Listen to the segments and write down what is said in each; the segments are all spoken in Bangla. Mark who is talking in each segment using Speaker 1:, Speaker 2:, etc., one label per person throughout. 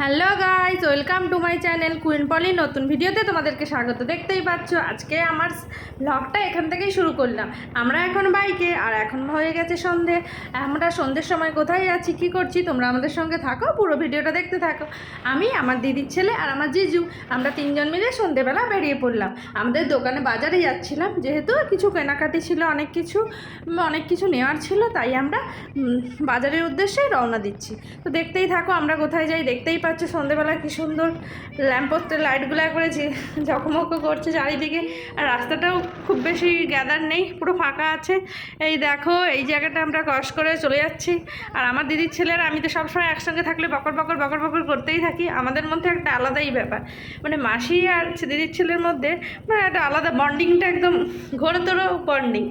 Speaker 1: Hello guys welcome to my channel queen Poli. নতুন ভিডিওতে তোমাদেরকে স্বাগত। দেখতেই পাচ্ছ, আজকে আমার ব্লগটা এখান থেকেই শুরু করলাম। আমরা এখন বাইকে, আর এখন হয়ে গেছে সন্ধে। আমরা সন্ধ্যের সময় কোথায় যাচ্ছি কি করছি, তোমরা আমাদের সঙ্গে থাকো, পুরো ভিডিওটা দেখতে থাকো। আমি, আমার দিদির ছেলে আর আমার জিজু, আমরা তিনজন মিলে সন্ধেবেলা বেরিয়ে পড়লাম। আমাদের দোকানে বাজারে যাচ্ছিলাম, যেহেতু কিছু কেনাকাটি ছিল, অনেক কিছু অনেক কিছু নেওয়ার ছিল, তাই আমরা বাজারের উদ্দেশ্যে রওনা দিচ্ছি। তো দেখতেই থাকো, আমরা কোথায় যাই, দেখতেই পাচ্ছ সন্ধেবেলা, কী সুন্দর ল্যাম্পপোস্টের লাইটগুলো একবারে ঝকমক করছে চারিদিকে। আর রাস্তাটাও খুব বেশি গ্যাদার নেই, পুরো ফাঁকা আছে। এই দেখো, এই জায়গাটা আমরা ক্রস করে চলে যাচ্ছি। আর আমার দিদির ছেলেরা, আমি তো সবসময় একসঙ্গে থাকলে বকর বকর বকর বকর করতেই থাকি। আমাদের মধ্যে একটা আলাদাই ব্যাপার। মানে মাসি আর দিদির ছেলের মধ্যে মানে একটা আলাদা বন্ডিংটা একদম ঘোরতর বন্ডিং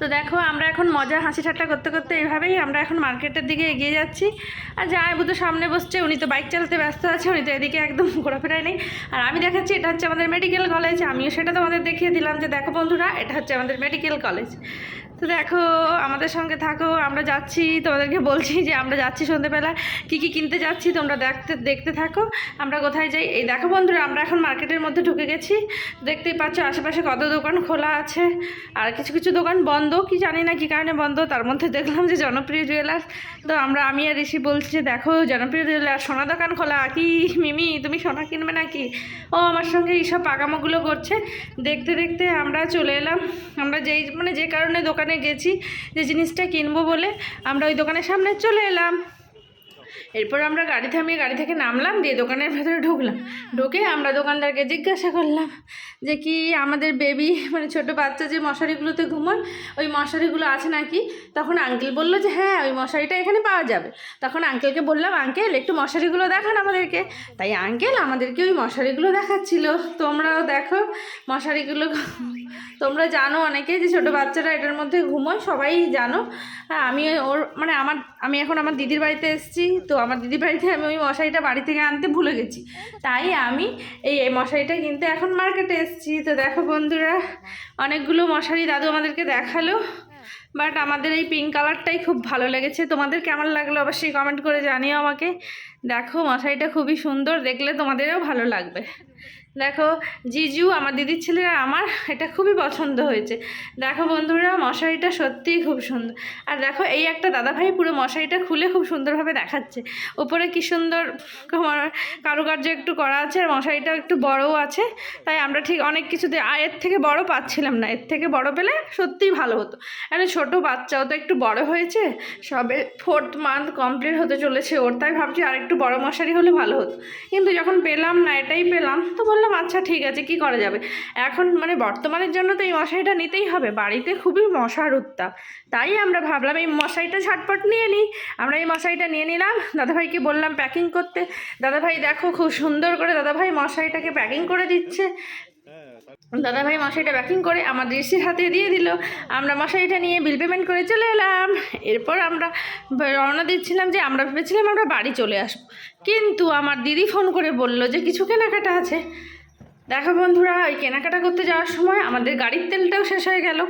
Speaker 1: তো দেখো, আমরা এখন মজা হাসি ঠাট্টা করতে করতে এইভাবেই আমরা এখন মার্কেটের দিকে এগিয়ে যাচ্ছি। আর যাই তো সামনে বসছে, উনি তো বাইক চালাতে ব্যস্ত আছে, উনি তো এদিকে একদম ঘোরাফেরায় নেই। আর আমি দেখাচ্ছি, এটা হচ্ছে আমাদের মেডিকেল কলেজ আমিও সেটা তোমাদের দেখিয়ে দিলাম যে দেখো বন্ধুরা, এটা হচ্ছে আমাদের মেডিকেল কলেজ তো দেখো, আমাদের সঙ্গে থাকো, আমরা যাচ্ছি, তোমাদেরকে বলছি যে আমরা যাচ্ছি সন্ধেবেলা কী কী কিনতে যাচ্ছি, তোমরা দেখতে দেখতে থাকো, আমরা কোথায় যাই। এই দেখো বন্ধুরা, আমরা এখন মার্কেটের মধ্যে ঢুকে গেছি। দেখতেই পাচ্ছ, আশেপাশে কত দোকান খোলা আছে, আর কিছু কিছু দোকান বন্ধ। কি জানি না কি কারণে বন্ধ, তার মধ্যে দেখলাম যে জনপ্রিয় জুয়েলার্স তো আমরা, আমি আর ঋষি বলছি যে, দেখো, জনপ্রিয় জুয়েলার্স সোনা দোকান খোলা। কি, মিমি, তুমি সোনা কিনবে নাকি? ও, আমার সঙ্গে এইসব পাকামোগুলো করছে। দেখতে দেখতে আমরা চলে এলাম। আমরা যেই মানে যে কারণে দোকানে গেছি, যে জিনিসটা কিনবো বলে, আমরা ওই দোকানের সামনে চলে এলাম। এরপর আমরা গাড়ি থামিয়ে গাড়ি থেকে নামলাম, দিয়ে দোকানের ভেতরে ঢুকলাম। ঢুকে আমরা দোকানদারকে জিজ্ঞাসা করলাম যে, কি আমাদের বেবি মানে ছোট বাচ্চা যে মশারিগুলোতে ঘুমোয়, ওই মশারিগুলো আছে নাকি? তখন আঙ্কেল বলল যে হ্যাঁ ওই মশারিটা এখানে পাওয়া যাবে। তখন আঙ্কেলকে বললাম আঙ্কেল একটু মশারিগুলো দেখান আমাদেরকে। তাই আঙ্কেল আমাদেরকে ওই মশারিগুলো দেখাচ্ছিল। তোমরাও দেখো মশারিগুলো তোমরা জানো অনেকে যে ছোটো বাচ্চারা এটার মধ্যে ঘুমোয়, সবাই জানো। হ্যাঁ আমি ওর মানে আমার, আমি এখন আমার দিদির বাড়িতে এসেছি, তো আমার দিদির বাড়িতে আমি ওই মশারিটা বাড়ি থেকে আনতে ভুলে গেছি। তাই আমি এই এই মশারিটা কিনতে এখন মার্কেটে এসেছি। তো দেখো বন্ধুরা, অনেকগুলো মশারি দাদু আমাদেরকে দেখাল, বাট আমাদের এই পিঙ্ক কালারটাই খুব ভালো লেগেছে। তোমাদের কেমন লাগল অবশ্যই কমেন্ট করে জানিও আমাকে। দেখো মশারিটা খুবই সুন্দর, দেখলে তোমাদেরও ভালো লাগবে। দেখো, জিজু, আমার দিদির ছেলেরা আমার, এটা খুবই পছন্দ হয়েছে। দেখো বন্ধুরা, মশারিটা সত্যিই খুব সুন্দর। আর দেখো, এই একটা দাদাভাই পুরো মশারিটা খুলে খুব সুন্দরভাবে দেখাচ্ছে। ওপরে কি সুন্দর কারুকার্য একটু করা আছে, আর মশারিটাও একটু বড়ও আছে। তাই আমরা ঠিক অনেক আর এর থেকে বড় পাচ্ছিলাম না। এর থেকে বড় পেলে সত্যিই ভালো হতো। মানে ছোট বাচ্চাও তো একটু বড় হয়েছে, সবে ফোর্থ মান্থ কমপ্লিট হতে চলেছে ওর। তাই ভাবছি আর একটু বড় মশারি হলে ভালো হতো। কিন্তু যখন পেলাম না, এটাই পেলাম, তো বললাম আচ্ছা ঠিক আছে, কি করা যাবে? এখন মানে বর্তমানের জন্য তো এই মশারিটা নিতেই হবে। বাড়িতে খুবই মশার উত্তাপ। তাই আমরা ভাবলাম, এই মশারিটা ঝটপট নিয়ে নিই। আমরা এই মশারিটা নিয়ে নিলাম। দাদাভাইকে বললাম, প্যাকিং করতে। দাদাভাই, দেখো, খুব সুন্দর করে দাদাভাই মশারিটাকে প্যাকিং করে দিচ্ছে। দাদাভাই মশাইটা প্যাকিং করে আমার ঋষির হাতে দিয়ে দিল। আমরা মশাইটা নিয়ে বিল পেমেন্ট করে চলে এলাম। এরপর আমরা রওনা দিচ্ছিলাম যে আমরা ভেবেছিলাম আমরা বাড়ি চলে আসব। কিন্তু আমার দিদি ফোন করে বলল যে কিছু কেনাকাটা আছে। দেখো বন্ধুরা, ওই কেনাকাটা করতে যাওয়ার সময় আমাদের গাড়ির তেলটাও শেষ হয়ে গেল।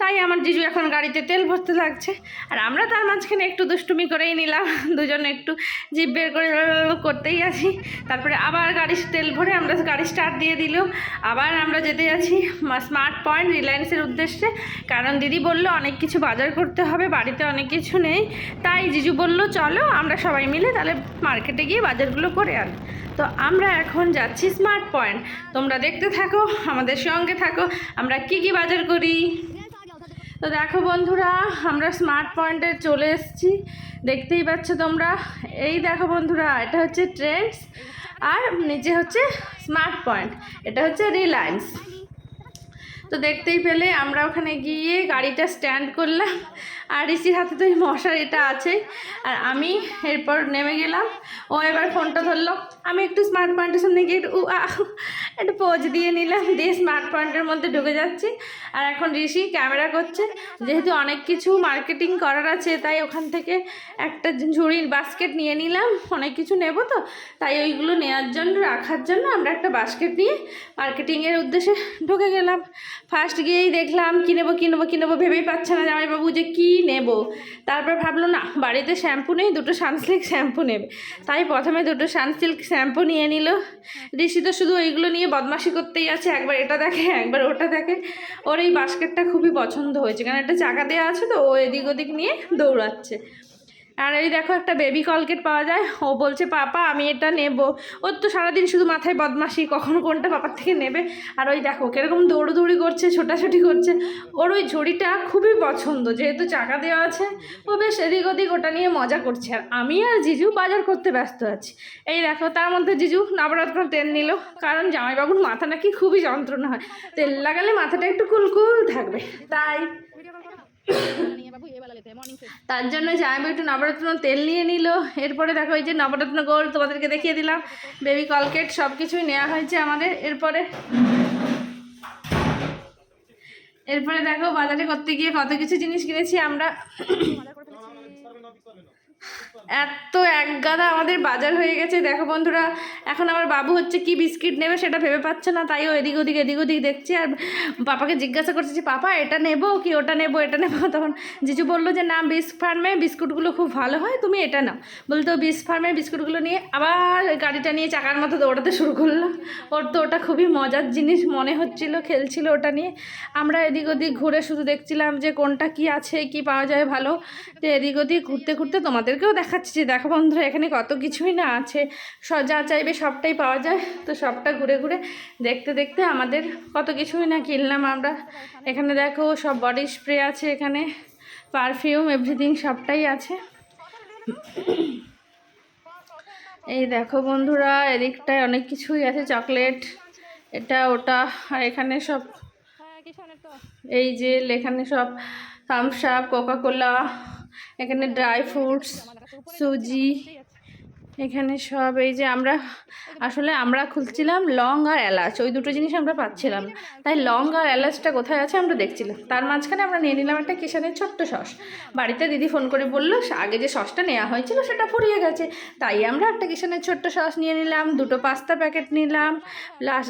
Speaker 1: তাই আমার জিজু এখন গাড়িতে তেল ভরতে লাগছে। আর আমরা তার মাঝখানে একটু দুষ্টুমি করেই নিলাম। দুজনে একটু জিপ বের করে করতেই আছি। তারপরে আবার গাড়ির তেল ভরে আমরা গাড়ি স্টার্ট দিয়ে দিল। আবার আমরা যেতে যাচ্ছি স্মার্ট পয়েন্ট রিলায়েন্সের উদ্দেশ্যে। কারণ দিদি বলল অনেক কিছু বাজার করতে হবে, বাড়িতে অনেক কিছু নেই। তাই জিজু বলল, চলো আমরা সবাই মিলে তাহলে মার্কেটে গিয়ে বাজারগুলো করে আন। তো আমরা এখন যাচ্ছি স্মার্ট পয়েন্ট তোমরা দেখতে থাকো, আমাদের সঙ্গে থাকো। আমরা কি কি বাজার করি? তো দেখো বন্ধুরা, আমরা স্মার্ট পয়েন্টে চলে এসেছি। দেখতেই পাচ্ছ তোমরা। এই দেখো বন্ধুরা, এটা হচ্ছে ট্রেন্ডস আর নিচে হচ্ছে স্মার্ট পয়েন্ট এটা হচ্ছে রিলায়েন্স তো দেখতেই পেলে, আমরা ওখানে গিয়ে গাড়িটা স্ট্যান্ড করলাম। আর ঋষির হাতে তো এই মশারিটা আছে আর আমি এরপর নেমে গেলাম। ও এবার ফোনটা ধরলো। আমি একটু স্মার্ট পয়েন্টের সামনে গিয়ে একটু একটু পোজ দিয়ে নিলাম, দিয়ে স্মার্ট পয়েন্টের মধ্যে ঢুকে যাচ্ছি। আর এখন ঋষি ক্যামেরা করছে। যেহেতু অনেক কিছু মার্কেটিং করার আছে, তাই ওখান থেকে একটা ঝুড়ির বাস্কেট নিয়ে নিলাম। অনেক কিছু নেব তো, তাই ওইগুলো নেওয়ার জন্য, রাখার জন্য আমরা একটা বাস্কেট নিয়ে মার্কেটিংয়ের উদ্দেশ্যে ঢুকে গেলাম। ফার্স্ট গিয়েই দেখলাম, কী নেব কী নেব কী নেব ভেবেই পাচ্ছে না জামাইবাবু যে কী নেব। তারপর ভাবলো, না, বাড়িতে শ্যাম্পু নেই, দুটো সানসিল্ক শ্যাম্পু নেবে। তাই প্রথমে দুটো সানসিল্ক শ্যাম্পু নিয়ে নিল। ঋষি তো শুধু ওইগুলো নিয়ে বদমাশি করতেই আছে। একবার এটা দেখে, একবার ওটা দেখে। ওর এই বাস্কেটটা খুবই পছন্দ হয়েছে। কারণ একটা চাকা দেওয়া আছে তো, ও এদিক ওদিক নিয়ে দৌড়াচ্ছে। আর এই দেখো একটা বেবি কলকেট পাওয়া যায়। ও বলছে পাপা আমি এটা নেব। ওর তো সারাদিন শুধু মাথায় বদমাসি কখনো কোনটা পাপার থেকে নেবে? আর ওই দেখো কীরকম দৌড়দৌড়ি করছে ছোটাছুটি করছে। ওর ওই ঝুড়িটা খুবই পছন্দ যেহেতু চাকা দেওয়া আছে। ও বেশ এদিক ওদিক ওটা নিয়ে মজা করছে। আর আমি আর জিজু বাজার করতে ব্যস্ত আছি। এই দেখো তার মধ্যে জিজু নবরত্ন তেল নিল কারণ জামাইবাবুর মাথা নাকি খুবই যন্ত্রণা হয়। তেল লাগালে মাথাটা একটু কুলকুল থাকবে। তাই তার জন্য জামাইবাবু একটু নবরত্ন তেল নিয়ে নিল। এরপরে দেখো এই যে নবরত্ন গোল তোমাদেরকে দেখিয়ে দিলাম। বেবি কলকেট সব কিছুই নেওয়া হয়েছে আমাদের। এরপরে এরপরে দেখো বাজারে করতে গিয়ে কত কিছু জিনিস কিনেছি আমরা। এত এক গাদা আমাদের বাজার হয়ে গেছে। দেখো বন্ধুরা, এখন আমার বাবু হচ্ছে কি বিস্কিট নেবে সেটা ভেবে পাচ্ছে না, তাই ও এদিক ওদিক এদিক ওদিক দেখছে। আর পাপাকে জিজ্ঞাসা করছে যে, পাপা, এটা নেব কি? ওটা নেব, এটা নেব? তখন জিজু বলল যে, না বিস্ক ফার্মে বিস্কুটগুলো খুব ভালো হয়, তুমি এটা নাও। বলতো বিস্ক ফার্মে বিস্কুটগুলো নিয়ে আবার গাড়িটা নিয়ে চাকার মতো দৌড়াতে শুরু করল ওর তো ওটা খুবই মজার জিনিস মনে হচ্ছিল, খেলছিল ওটা নিয়ে। আমরা এদিক ওদিক ঘুরে শুধু দেখছিলাম যে, কোনটা কি আছে, কি পাওয়া যায় ভালো। তো এদিক ওদিক ঘুরতে ঘুরতে তোমাদেরকেও দেখাচ্ছি যে দেখো বন্ধুরা এখানে কত কিছুই না আছে। স- যা চাইবে সবটাই পাওয়া যায়। তো সবটা ঘুরে ঘুরে দেখতে দেখতে আমাদের কত কিছুই না কিনলাম আমরা। এখানে দেখো সব বডি স্প্রে আছে এখানে। পারফিউম এভরিথিং সবটাই আছে। এই দেখো বন্ধুরা এদিকটায় অনেক কিছুই আছে চকলেট এটা ওটা আর এখানে সব এই যে এখানে সব থামস আপ কোকা কোলা এখানে ড্রাই ফ্রুটস সুজি এখানে সব এই যে আমরা আসলে আমরা খুলছিলাম লং আর এলাচ ওই দুটো জিনিস আমরা পাচ্ছিলাম তাই লং আর এলাচটা কোথায় আছে আমরা দেখছিলাম তার মাঝখানে আমরা নিয়ে নিলাম একটা কিষানের ছোট্ট সস বাড়িতে দিদি ফোন করে বলল আগে যে সসটা নেওয়া হয়েছিল সেটা ফুরিয়ে গেছে তাই আমরা একটা কিষানের ছোট্ট সস নিয়ে নিলাম দুটো পাস্তা প্যাকেট নিলাম প্লাস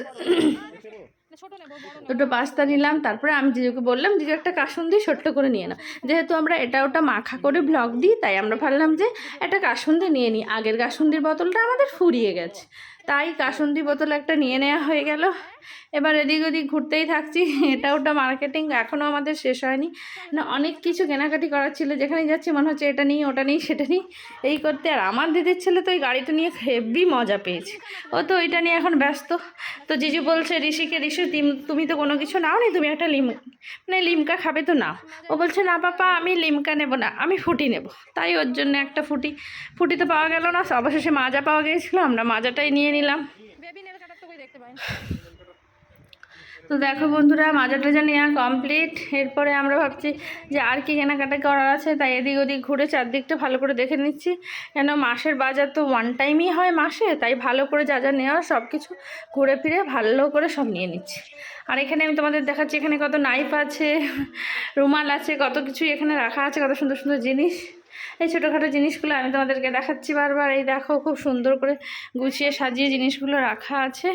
Speaker 1: দুটো পাস্তা নিলাম, তারপরে আমি জিজুকে বললাম, জিজু, একটা কাসুন্দি ছোট্ট করে নিয়ে না যেহেতু আমরা এটা ওটা মাখা করে ব্লক দিই, তাই আমরা ভাবলাম যে একটা কাসুন্দি নিয়ে নিই। আগের কাসুন্দির বোতলটা আমাদের ফুরিয়ে গেছে। তাই কাসুন্দি বোতল একটা নিয়ে নেওয়া হয়ে গেল। এবার এদিক ওদিক ঘুরতেই থাকছি। এটা ওটা মার্কেটিং এখনও আমাদের শেষ হয়নি। না অনেক কিছু কেনাকাটি করার ছিল। যেখানে যাচ্ছি মনে হচ্ছে এটা নিই ওটা নিই সেটা নিই। এই করতে আর আমার দিদির ছেলে তো ওই গাড়িটা নিয়ে হেভি মজা পেয়েছে। ও তো ওইটা নিয়ে এখন ব্যস্ত। তো জিজু বলছে ঋষিকে ঋষি তিম- তুমি তো কোনো কিছু নাও নি তুমি একটা লিম মানে লিমকা খাবে তো নাও। ও বলছে না পাপা আমি লিমকা নেব না আমি ফুটি নেব। তাই ওর জন্য একটা ফুটি। ফুটি তো পাওয়া গেল না অবশেষে মাজা পাওয়া গিয়েছিল। আমরা মাজাটাই নিয়ে নিলাম। তো দেখো বন্ধুরা মাজা টাজা নেওয়া কমপ্লিট এরপরে আমরা ভাবছি যে আর কি কেনাকাটা করার আছে, তাই এদিক ওদিক ঘুরে চারদিকটা ভালো করে দেখে নিচ্ছি। কেন মাসের বাজার তো ওয়ান টাইমই হয় মাসে, তাই ভালো করে যা যা নেওয়া সব কিছু ঘুরে ফিরে ভালো করে সব নিয়ে নিচ্ছি। আর এখানে আমি তোমাদের দেখাচ্ছি এখানে কত নাইফ আছে, রুমাল আছে, কত কিছু এখানে রাখা আছে, কত সুন্দর সুন্দর জিনিস। এই ছোটোখাটো জিনিসগুলো আমি তোমাদেরকে দেখাচ্ছি বারবার। এই দেখো, খুব সুন্দর করে গুছিয়ে সাজিয়ে জিনিসগুলো রাখা আছে।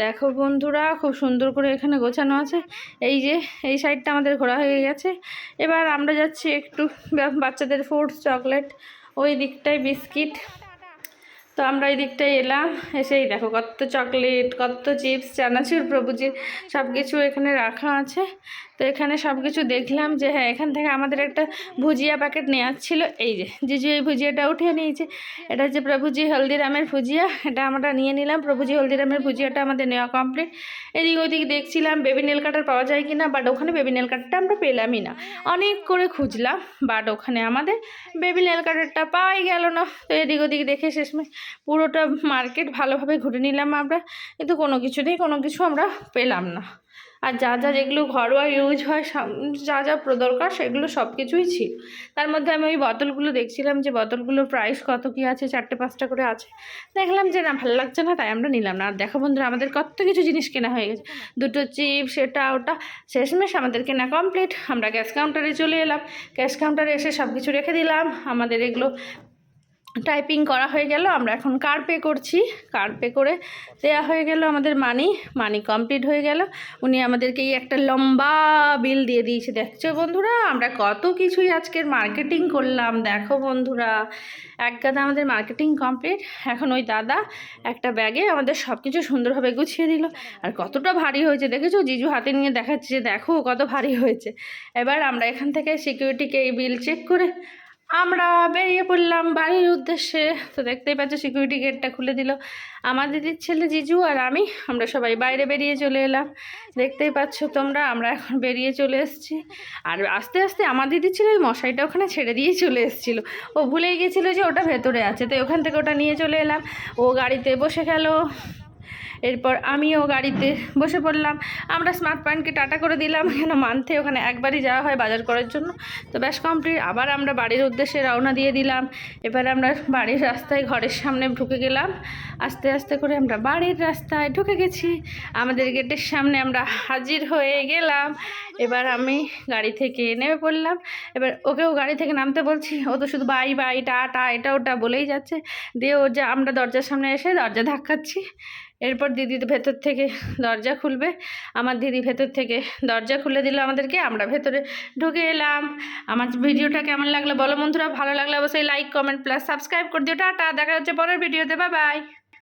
Speaker 1: দেখো বন্ধুরা, খুব সুন্দর করে এখানে গোছানো আছে। এই যে, এই সাইডটা আমাদের ঘোরা হয়ে গেছে। এবার আমরা যাচ্ছি একটু বাচ্চাদের ফ্রুটস চকলেট ওই দিকটায় বিস্কিট। তো আমরা এই দিকটায় এলাম, এসেই দেখো কত চকলেট কত চিপস চানাচুর প্রভুজির সব কিছু এখানে রাখা আছে। তো এখানে সব কিছু দেখলাম যে হ্যাঁ এখান থেকে আমাদের একটা ভুজিয়া প্যাকেট নেওয়ার ছিল। এই যে, জিজু এই ভুজিয়াটা উঠিয়ে নিয়েছে। এটা হচ্ছে প্রভুজি হলদিরামের ভুজিয়া। এটা আমরা নিয়ে নিলাম। প্রভুজি হলদিরামের ভুজিয়াটা আমাদের নেওয়া কমপ্লিট এদিক ওদিক দেখছিলাম বেবি নেল কাটার পাওয়া যায় কি না বাট ওখানে বেবি নেল কাটারটা আমরা পেলামই না। অনেক করে খুঁজলাম বাট ওখানে আমাদের বেবি নেল কাটারটা পাওয়াই গেল না। তো এদিক ওদিক দেখে শেষমেশ পুরোটা মার্কেট ভালোভাবে ঘুরে নিলাম আমরা। কিন্তু কোনো কিছুতেই কোনো কিছু আমরা পেলাম না। আর যা যা যেগুলো ঘরোয়া ইউজ হয় যা যা দরকার সেগুলো সব কিছুই ছিল। তার মধ্যে আমি ওই বোতলগুলো দেখছিলাম যে বোতলগুলোর প্রাইস কত কী আছে, চারটে, পাঁচটা করে আছে। দেখলাম যে না, ভালো লাগছে না, তাই আমরা নিলাম না। আর দেখো বন্ধুরা, আমাদের কত কিছু জিনিস কেনা হয়ে গেছে। দুটো চিপ সেটা, ওটা, শেষমেশ আমাদের কেনা কমপ্লিট আমরা ক্যাশ কাউন্টারে চলে এলাম। ক্যাশ কাউন্টারে এসে সব কিছু রেখে দিলাম। আমাদের এগুলো টাইপিং করা হয়ে গেল, আমরা এখন কার পে করছি। কার পে করে দেয়া হয়ে গেল আমাদের মানি মানি কমপ্লিট হয়ে গেল। উনি আমাদেরকে এই একটা লম্বা বিল দিয়ে দিয়েছে। দেখছ বন্ধুরা, আমরা কত কিছুই আজকের মার্কেটিং করলাম। দেখো বন্ধুরা, এক গাদা আমাদের মার্কেটিং কমপ্লিট এখন ওই দাদা একটা ব্যাগে আমাদের সব কিছু সুন্দরভাবে গুছিয়ে দিল আর কতটা ভারী হয়েছে, দেখেছ? জিজু হাতে নিয়ে দেখাচ্ছে যে দেখো কত ভারী হয়েছে। এবার আমরা এখান থেকে সিকিউরিটিকে এই বিল চেক করে আমরা বেরিয়ে পড়লাম বাড়ির উদ্দেশ্যে। তো দেখতেই পাচ্ছ সিকিউরিটি গেটটা খুলে দিল। আমার দিদির ছেলে জিজু আর আমি, আমরা সবাই বাইরে বেরিয়ে চলে এলাম। দেখতেই পাচ্ছ তোমরা, আমরা এখন বেরিয়ে চলে এসেছি। আর আস্তে আস্তে আমার দিদির ছেলে ওই মশাইটা ওখানে ছেড়ে দিয়ে চলে এসেছিল। ও ভুলেই গেছিল যে ওটা ভেতরে আছে। তো ওখান থেকে ওটা নিয়ে চলে এলাম। ও গাড়িতে বসে গেল। এরপর আমিও গাড়িতে বসে পড়লাম। আমরা স্মার্ট পয়েন্টকে টাটা করে দিলাম, কেন মানতে ওখানে একবারই যাওয়া হয় বাজার করার জন্য। তো ব্যাস কমপ্লিট আবার আমরা বাড়ির উদ্দেশ্যে রওনা দিয়ে দিলাম। এবার আমরা বাড়ির রাস্তায় ঘরের সামনে ঢুকে গেলাম। আস্তে আস্তে করে আমরা বাড়ির রাস্তায় ঢুকে গেছি। আমাদের গেটের সামনে আমরা হাজির হয়ে গেলাম। এবার আমি গাড়ি থেকে নেমে পড়লাম। এবার ওকেও গাড়ি থেকে নামতে বলছি, ও তো শুধু বাই বাই টা টা এটা ওটা বলেই যাচ্ছে। দিয়ে ও যা, আমরা দরজার সামনে এসে দরজা ধাক্কাচ্ছি। এরপর দিদি ভেতর থেকে দরজা খুলবে। আমার দিদি ভেতর থেকে দরজা খুলে দিল আমাদেরকে। আমরা ভেতরে ঢুকে এলাম। আমার ভিডিওটা কেমন লাগল বলো বন্ধুরা। ভালো লাগলে অবশ্যই লাইক কমেন্ট প্লাস সাবস্ক্রাইব করে দিও। টাটা। দেখা হচ্ছে পরের ভিডিওতে। Bye bye